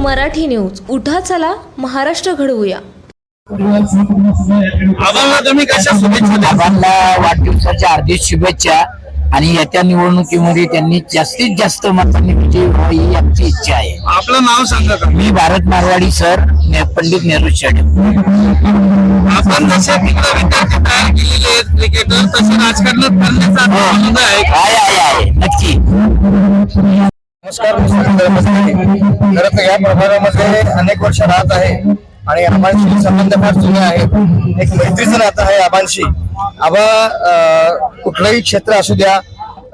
Marathi news. उठा चला महाराष्ट्र घडवूया. आबांना वाढदिवसाच्या हार्दिक शुभेच्छा आणि येत्या निवडणुकीमध्ये त्यांनी जास्तीत जास्त मतांनी विजयी व्हावी ही आमची इच्छा आहे. आपलं नाव सांगा का? मी भारत मारवाडी सर ने- पंडित नेहरू स्टेडियम आपण जसे तिकडे विद्यार्थी तयार केलेले आहेत क्रिकेटर तसे राजकारणात करण्याचा आनंद आहे आहे आहे. नक्की. नमस्कार खरं तर या प्रभागामध्ये अनेक वर्ष राहत आहे आणि आबांशी संबंध फार जुने आहेत. एक मैत्रीचं नातं आहे आबांशी. आबा कुठलंही क्षेत्र असू द्या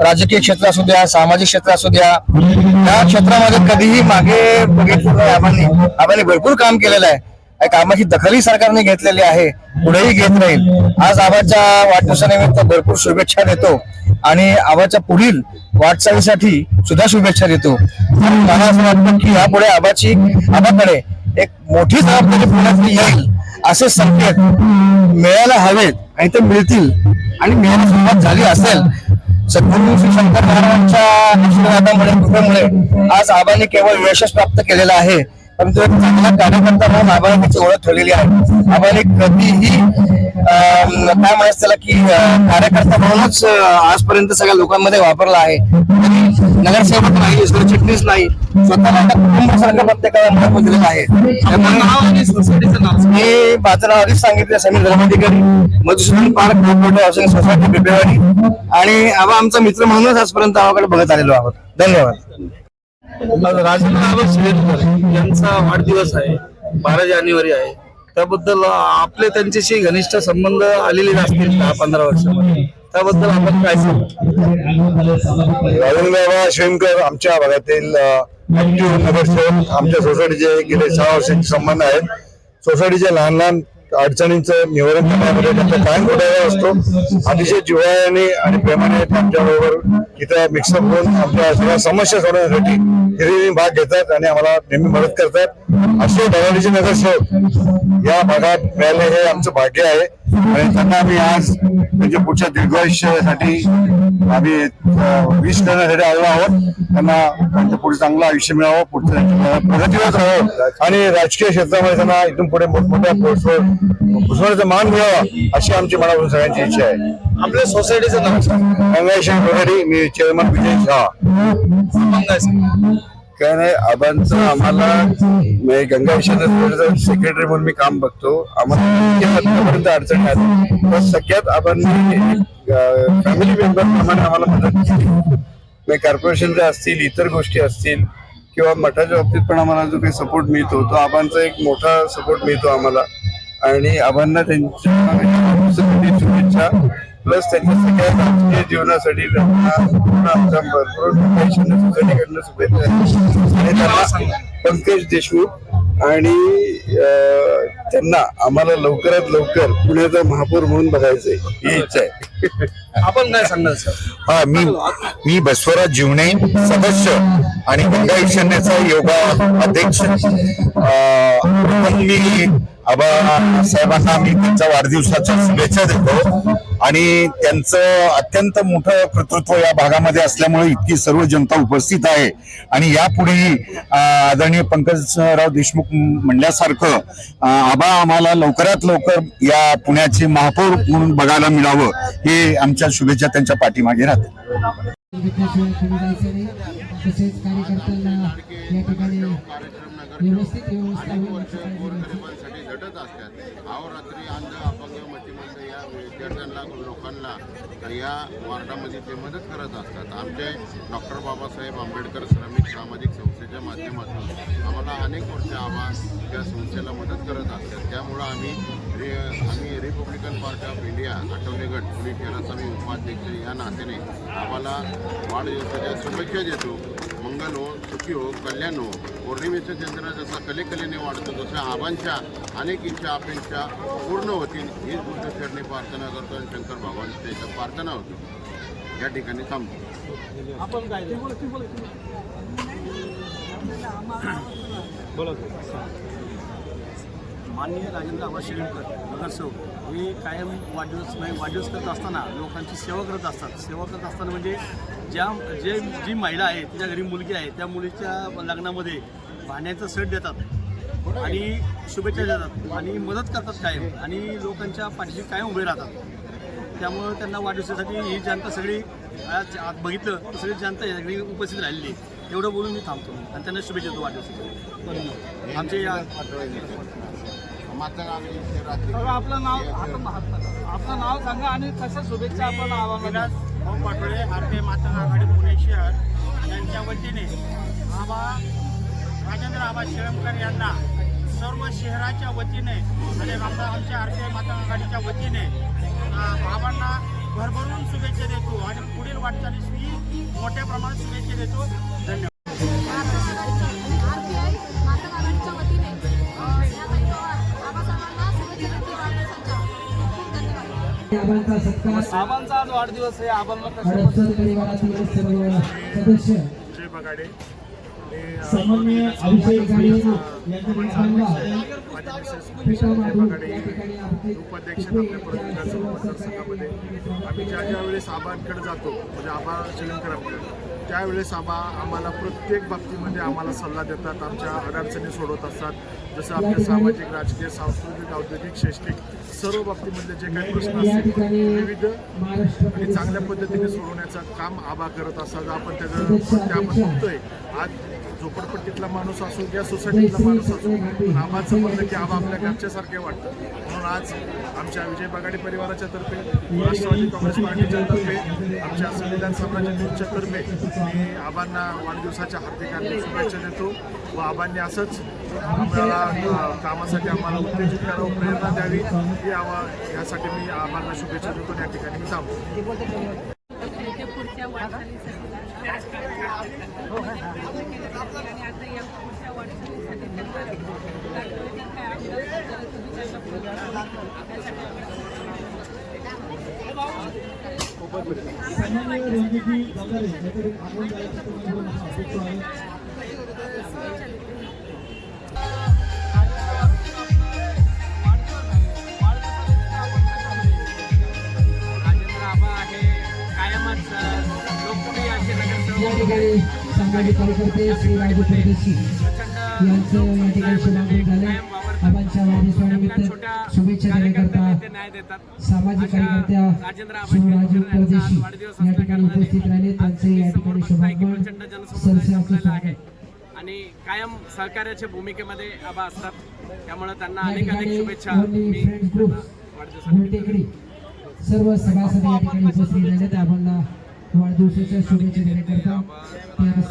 राजकीय क्षेत्र असू द्या सामाजिक क्षेत्र असू द्या त्या क्षेत्रामध्ये कधीही मागे बघितलं नाही आबांनी. आबांनी भरपूर काम केलेलं आहे. कामाची दखलही सरकारने घेतलेली आहे. पुढेही घेत राहील आज आबाच्या वाढदिवसानिमित्त भरपूर शुभेच्छा देतो. आणि आबाच्या पुढील वाटचालीसाठी सुद्धा शुभेच्छा देतो. मला असं वाटतं की यापुढे आबाची आबाकडे एक मोठी जबाबदारी पुण्यातली येईल असे संकेत मिळायला हवेत आणि ते मिळतील आणि मिळायला सुरुवात झाली असेल. सद्गुरू श्री शंकर महाराजांच्या आशीर्वादामुळे कृपेमुळे आज आबाने केवळ यशच प्राप्त केलेलं आहे. परंतु एक चांगला कार्यकर्ता म्हणून आबाने त्याची ओळख ठेवलेली आहे. आबाने कधीही काय म्हणायचं त्याला की कार्यकर्ता म्हणूनच आजपर्यंत सगळ्या लोकांमध्ये वापरला आहे. नगरसेवक नाही सरचिटणीस नाही. स्वतःला कुटुंबासारखं प्रत्येकाला महत्त्व दिलेलं आहे. मी माझं नाव आधीच सांगितलं समीर धर्माधिकारी. मधुसूदन पार्क मोठमोठे हाऊसिंग सोसायटी बिबेवाडी आणि आबा आमचा मित्र म्हणूनच आजपर्यंत आवाकडे बघत आलेलो आहोत. धन्यवाद. राजेंद्र यांचा वाढदिवस आहे. बारा जानेवारी आहे. त्याबद्दल आपले त्यांच्याशी घनिष्ठ संबंध आलेले असतील दहा पंधरा वर्षामध्ये. त्याबद्दल आपण काय सांगू? बाबा शेमकर आमच्या भागातील ऍक्टिव्ह नगरसेवक आमच्या सोसायटीचे गेले सहा वर्षांचे संबंध आहेत. सोसायटीचे लहान लहान अडचणींचं निवारण करण्यामध्ये त्यांचा कायम पुढाकार असतो. अतिशय जिव्हाळ्याने आणि प्रेमाने आमच्याबरोबर आमच्या बरोबर इथं मिक्सअप होऊन आमच्या सगळ्या समस्या सोडवण्यासाठी हिरिरी भाग घेतात आणि आम्हाला नेहमी मदत करतात. असे नगर नगरसेवक या भागात मिळाले हे आमचं भाग्य आहे. आणि त्यांना आम्ही आज म्हणजे पुढच्या दीर्घायुष्यासाठी आम्ही विश करण्यासाठी आलो आहोत. त्यांना त्यांचं पुढे चांगलं आयुष्य मिळावं पुढचं त्यांच्या प्रगतीवरच राहावं आणि राजकीय क्षेत्रामध्ये त्यांना इथून पुढे मोठमोठ्या पोस्टवर घुसवण्याचा मान मिळावा अशी आमची मनापासून सगळ्यांची इच्छा आहे. आपल्या सोसायटीचं नाव सांगा. गंगाशेन सोसायटी मी चेअरमन विजय झा. आपण काय नाही आबांचं आम्हाला म्हणजे गंगा विषयाचा सेक्रेटरी म्हणून मी काम बघतो. आम्हाला अडचणी आली पण सगळ्यात आबांनी फॅमिली मेंबर प्रमाणे आम्हाला मदत केली. म्हणजे कॉर्पोरेशन असतील इतर गोष्टी असतील किंवा मठाच्या बाबतीत पण आम्हाला जो काही सपोर्ट मिळतो तो आबांचा एक मोठा सपोर्ट मिळतो आम्हाला. आणि आबांना त्यांच्या शुभेच्छा प्लस त्यांच्या सगळ्या राजकीय जीवनासाठी त्यांना पूर्ण भरपूर सोसायटीकडनं शुभेच्छा आणि त्यांना पंकज देशमुख आणि त्यांना आम्हाला लवकरात लवकर पुण्याचा महापौर म्हणून बघायचंय. ही इच्छा आहे. आपण काय सांगणार सर. हा मी मी बसवराज जीवने सदस्य आणि गंगा ईशान्याचा योगा अध्यक्ष. मी आबा साहेबांना मी त्यांच्या वाढदिवसाच्या शुभेच्छा देतो. आणि त्यांचं अत्यंत मोठं कर्तृत्व या भागामध्ये असल्यामुळे इतकी सर्व जनता उपस्थित आहे. आणि यापुढेही आदरणीय पंकजराव देशमुख म्हणल्यासारखं आबा आम्हाला लवकरात लवकर या पुण्याचे महापौर म्हणून बघायला मिळावं हे आमच्या शुभेच्छा त्यांच्या पाठीमागे राहतील. विद्यार्थ्यांना विद्यार्थ्यांना लोकांना तर या वार्डामध्ये ते मदत करत असतात. आमचे डॉक्टर बाबासाहेब आंबेडकर श्रमिक सामाजिक संस्थेच्या माध्यमातून आम्हाला अनेक वर्ष आवाज त्या संस्थेला मदत करत असतात. त्यामुळं आम्ही रि आम्ही रिपब्लिकन पार्टी ऑफ इंडिया आठवलेगड पुणे शहराचा मी उपाध्यक्ष. या नात्याने आम्हाला वाढदिवसाच्या शुभेच्छा देतो. मंगल हो सुखी हो कल्याण हो. पौर्णिमेचं चंद्र जसा कलेकलेने वाढतो तसं आबांच्या अनेक इच्छा अपेक्षा पूर्ण होतील हीच बुद्ध चरणी प्रार्थना करतो आणि शंकर भगवान त्याच्या प्रार्थना होतो. या ठिकाणी थांबतो आपण काय माननीय राजेंद्र आबा शिरीडकर नगरसेवक हे कायम वाढदिवस नाही वाढदिवस करत असताना लोकांची सेवा करत असतात. सेवा करत असताना म्हणजे ज्या जे जी महिला आहे तिच्या घरी मुलगी आहे त्या मुलीच्या लग्नामध्ये भांड्याचं सेट देतात आणि शुभेच्छा देतात आणि मदत करतात कायम. आणि लोकांच्या पाठीशी कायम उभे राहतात. त्यामुळं त्यांना वाढदिवसासाठी ही जनता सगळी आज आज बघितलं तर सगळी जनता या सगळी उपस्थित राहिलेली आहे. एवढं बोलून मी थांबतो. आणि त्यांना शुभेच्छा देतो वाढदिवसासाठी. आमचे या आपलं नाव आपलं नाव सांगा आणि कशा शुभेच्छा आपण विलास भाऊ पाटोळे आरती माता आघाडी पुणे शहर. यांच्या वतीने आबा राजेंद्र आबा शिळमकर यांना सर्व शहराच्या वतीने आणि आमचा आमच्या आरती माता आघाडीच्या वतीने बाबांना भरभरून शुभेच्छा देतो आणि पुढील वाटचालीस मी मोठ्या प्रमाणात शुभेच्छा देतो. धन्यवाद. आबांचा आज वाढदिवस आहे. आबांना सदस्य. सामान्य अभिषेक उपाध्यक्ष आपल्या मतदारसंघामध्ये आम्ही ज्या ज्या वेळेस आबांकडे जातो म्हणजे आबा त्यावेळेस आबा आम्हाला प्रत्येक बाबतीमध्ये आम्हाला सल्ला देतात. आमच्या अडचणी सोडवत असतात. जसं आपल्या सामाजिक राजकीय सांस्कृतिक औद्योगिक शैक्षणिक सर्व बाबतीमधले जे काही प्रश्न असतील विविध आणि चांगल्या पद्धतीने सोडवण्याचं काम आबा करत असतात आपण त्याचं ते आपण बघतोय. आज झोपडपट्टीतला माणूस असो किंवा सोसायटीतला माणूस असो पण आबाचं म्हणलं की आबा आपल्या घरच्यासारखे वाटतं. म्हणून आज आमच्या विजय बगाडी परिवाराच्या तर्फे राष्ट्रवादी काँग्रेस पार्टीच्या तर्फे आमच्या संविधान साम्राज्य न्यूजच्या तर्फे मी आबांना वाढदिवसाच्या हार्दिक हार्दिक शुभेच्छा देतो व आबांनी असंच आम्हाला कामासाठी आम्हाला उत्तेजित करावं प्रेरणा द्यावी ही आवा यासाठी मी आबांना शुभेच्छा देतो या ठिकाणी मी थांबतो. पुढच्या वाटचालीसाठी आणि आता या पुढच्या वाटचालीसाठी याकडे आपण जायचं तुम्हाला अपेक्षा आहे राजेंद्र आबा आहे कायमच लोकप्रिय असे नगरसेवक या ठिकाणी सामाजिक कार्यकर्ते श्री राजू परदेशी यांचं या ठिकाणी शुभागमन झाले आबांच्या वाढदिवसानिमित्त शुभेच्छा देण्याकरता सामाजिक कार्यकर्त्या शिवराजू परदेशी या ठिकाणी उपस्थित राहिले. त्यांचे या ठिकाणी शुभागमन सरसरचे स्वागत आणि कायम सहकार्याच्या भूमिकेमध्ये आबा असतात. त्यामुळे त्यांना अनेक अनेक शुभेच्छा सर्व सभासद या ठिकाणी उपस्थित झाले आपण वाढदिवसाच्या शुभेच्छा देण्याकरता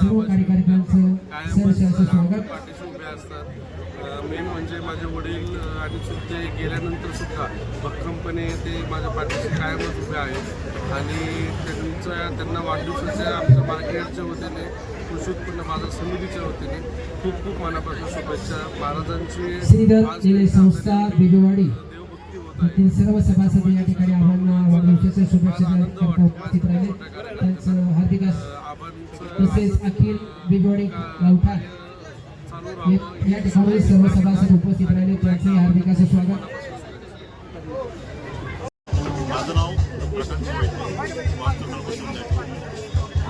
सर्व कार्यकर्त्यांचं सहर्ष स्वागत. पाठीशी उभे असतात. मेन म्हणजे माझे वडील आणि चुलते गेल्यानंतर सुद्धा भक्कमपणे ते माझ्या पाठीशी कायमच उभे आहेत. आणि त्यांच्या त्यांना वाढदिवसाच्या आमच्या मार्केटच्या वतीने कृषी उत्पन्न बाजार समितीच्या वतीने खूप खूप मनापासून शुभेच्छा. महाराजांची श्रीधर आज निलय संस्था देवभक्ती होत आहे. येथील सर्व सभासद या ठिकाणी आम्हाला वाढदिवसाच्या शुभेच्छा देण्याकरता उपस्थित राहिले. त्यांचं हार्दिक तसेच अखिल बेबीवाडी गावठाण. या ठिकाणी सर्व सभासद उपस्थित राहिले. त्यांचे हार्दिक असं स्वागत. माझं नाव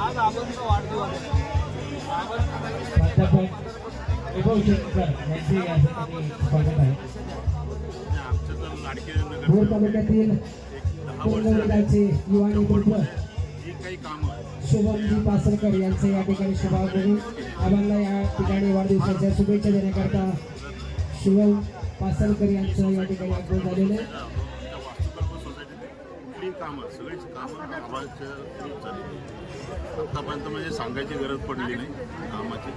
आज आबांचा वाढदिवस तालुक्यातील युवा नेतृत्व शुभमजी पासलकर यांचे या ठिकाणी शुभागमन आम्हाला या ठिकाणी वाढदिवसाच्या शुभेच्छा देण्याकरता शुभम पासलकर यांचं या ठिकाणी आगमन झालेलं आहे. कामं सगळीच कामं आतापर्यंत म्हणजे सांगायची गरज पडली नाही कामाची.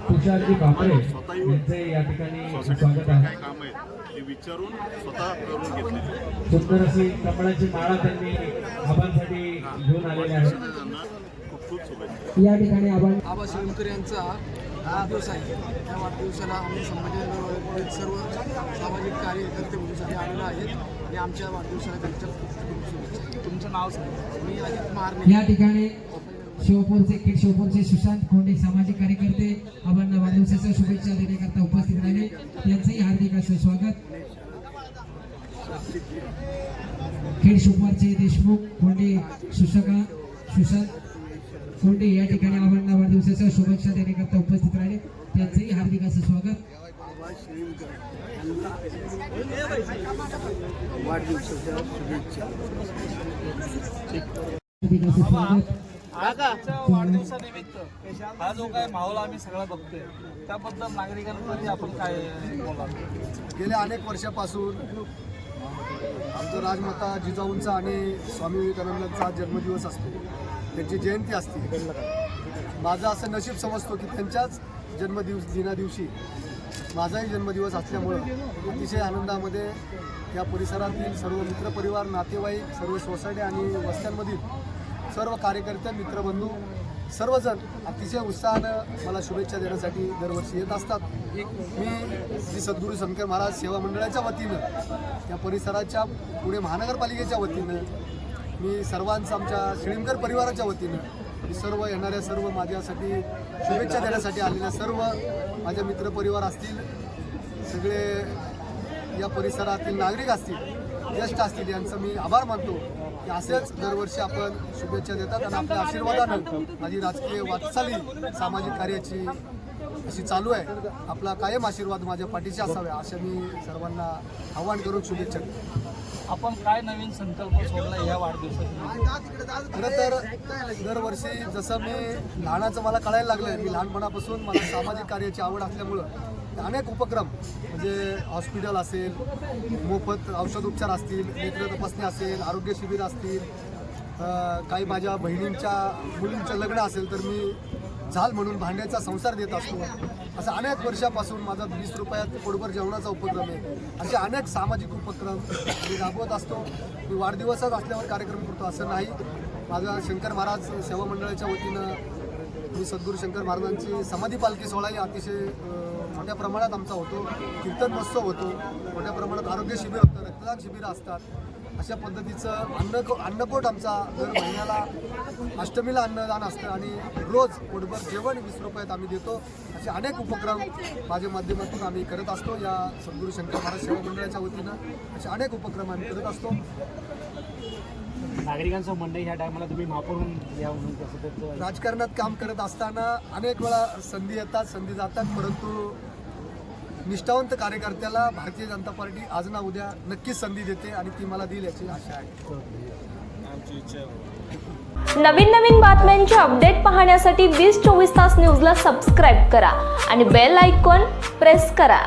स्वतः येऊन यांचे या ठिकाणी सोसायटीत स्वागत जे आहे काही कामं आहेत. ते विचारून स्वतः करून घेतलेली सुंदर अशी कमळाची माळा त्यांनी आबांसाठी घेऊन आलेले आहे खूप खूप शुभेच्छा. या ठिकाणी आपण आबा शिवकर यांचा वाढदिवस आहे. त्या वाढदिवसाला आम्ही संभाजी सर्व सामाजिक कार्यकर्ते मुलीसाठी आलेलो आहेत. आणि आमच्या वाढदिवसाला त्यांच्या खूप खूप शुभेच्छा. तुमचं नाव सांगा. मी अजित महारने या ठिकाणी शिवपूरचे खेड शिवपूरचे सुशांत खोंडे सामाजिक कार्यकर्ते आबांना वाढदिवसाच्या शुभेच्छा देण्याकरता उपस्थित राहिले. यांचंही हार्दिक असं स्वागत. खेड शिवपूरचे देशमुख खोंडे सुशका सुशांत सोंडे या ठिकाणी आव्हानांना वाढदिवसाच्या शुभेच्छा देण्याकरता उपस्थित राहिले. त्यांचंही हार्दिक असं स्वागत. हार्दिक असं स्वागत. आजच्या वाढदिवसानिमित्त हा जो काय माहोल आम्ही सगळा बघतोय त्याबद्दल आपण काय बोलाल? गेल्या अनेक वर्षापासून आमचं राजमाता जिजाऊंचा आणि स्वामी विवेकानंदांचा जन्मदिवस असतो. त्यांची जयंती असते. माझं असं नशीब समजतो की त्यांच्याच जन्मदिवस दिना दिवशी माझाही जन्मदिवस असल्यामुळं अतिशय आनंदामध्ये या परिसरातील सर्व मित्रपरिवार नातेवाईक सर्व सोसायटी आणि वस्त्यांमधील सर्व कार्यकर्ते मित्रबंधू सर्वजण अतिशय उत्साहानं मला शुभेच्छा देण्यासाठी दरवर्षी येत असतात. मी श्री सद्गुरू शंकर महाराज सेवा मंडळाच्या वतीनं या परिसराच्या पुणे महानगरपालिकेच्या वतीनं मी सर्वांचं आमच्या श्रीमकर परिवाराच्या वतीनं मी सर्व येणाऱ्या सर्व माझ्यासाठी शुभेच्छा देण्यासाठी आलेल्या सर्व माझ्या मित्रपरिवार असतील सगळे या परिसरातील नागरिक असतील ज्येष्ठ असतील यांचं मी आभार मानतो. की असेच दरवर्षी आपण शुभेच्छा देतात आणि आपल्या आशीर्वादानं माझी राजकीय वाटचाली सामाजिक कार्याची अशी चालू आहे. आपला कायम आशीर्वाद माझ्या पाठीशी असावे असं मी सर्वांना आवाहन करून शुभेच्छा देतो. आपण काय नवीन संकल्प सोडला या वाढदिवसासाठी? खरं तर दरवर्षी जसं मी लहानाचं मला कळायला लागलं मी लहानपणापासून मला सामाजिक कार्याची आवड असल्यामुळं अनेक उपक्रम म्हणजे हॉस्पिटल असेल मोफत औषधोपचार असतील नेत्र तपासणी असेल आरोग्य शिबिर असतील काही माझ्या बहिणींच्या मुलींचं लग्न असेल तर मी झाल म्हणून भांड्याचा संसार देत असतो. असं अनेक वर्षापासून माझा वीस रुपयात पोटभर जेवणाचा उपक्रम आहे. असे अनेक सामाजिक उपक्रम मी राबवत असतो. मी वाढदिवसच असल्यावर कार्यक्रम करतो. असं नाही. माझा शंकर महाराज सेवा मंडळाच्या वतीनं मी सद्गुरू शंकर महाराजांची समाधी पालखी सोहळाही अतिशय मोठ्या प्रमाणात आमचा होतो. कीर्तन महोत्सव होतो. मोठ्या प्रमाणात आरोग्य शिबिर होतं रक्तदान शिबिरं असतात. अशा पद्धतीचं अन्न अन्नकोट आमचा दर महिन्याला अष्टमीला अन्नदान असतं आणि रोज पोटभर जेवण वीस रुपयात आम्ही देतो. असे अनेक उपक्रम माझ्या माध्यमातून आम्ही करत असतो. या सद्गुरू शंकर महाराज सेवा मंडळाच्या वतीनं असे अनेक उपक्रम आम्ही करत असतो. नागरिकांचं म्हणणं ह्या टायमाला तुम्ही महापौर म्हणून या म्हणून कसं त्याचं राजकारणात काम करत असताना अनेक वेळा संधी येतात संधी जातात परंतु निष्ठावंत कार्यकर्त्याला भारतीय जनता पार्टी आज ना उद्या नक्कीच संधी देते आणि ती मला देईल याची आशा आहे. नवीन नवीन बातम्यांचे अपडेट पाहण्यासाठी वीस चोवीस तास न्यूजला सबस्क्राईब करा आणि बेल आयकॉन प्रेस करा.